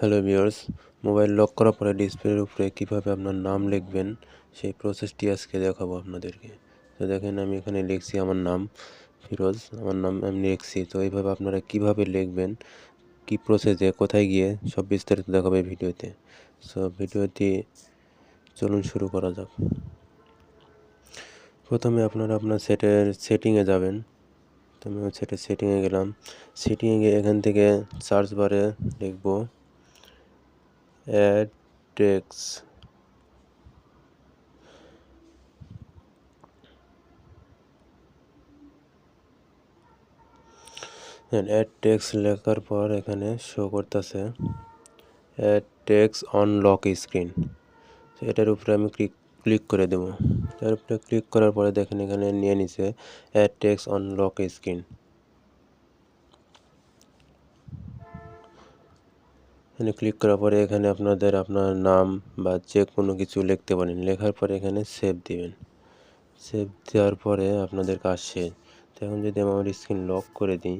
Hello viewers mobile lock করার পরে ডিসপ্লের উপরে কীভাবে আপনার নাম লিখবেন, সেই প্রসেসটি আজকে দেখাবো আপনাদেরকে। তো দেখেন আমি এখানে লিখছি আমার নাম ফিরোজ, আমার নাম আমি লিখছি। তো এইভাবে আপনারা কীভাবে লিখবেন, কি প্রসেসে কোথায় গিয়ে, সব বিস্তারিত দেখাবে ভিডিওতে। সো ভিডিওটি চলুন শুরু করা যাক। প্রথমে আপনারা আপনার সেটের সেটিংয়ে যাবেন। তো আমি সেটের সেটিংয়ে গেলাম। সেটিংয়ে গিয়ে এখান থেকে সার্চ বারে লিখব। অ্যাড টেক্স অ্যাড টেক্স লেখার পর এখানে শো করতেছে add text on lock screen এটার উপরে আমি ক্লিক ক্লিক করে দেবো। এর উপরে ক্লিক করার পরে দেখেন এখানে নিয়ে নিছে add text on lock screen এখানে ক্লিক করার পরে এখানে আপনাদের আপনার নাম বা যে কোনো কিছু লিখতে পারেন। লেখার পরে এখানে সেভ দিবেন। সেভ দেওয়ার পরে আপনাদের কাজ শেষ। তো এখন যদি আমি আমার স্ক্রিন লক করে দিই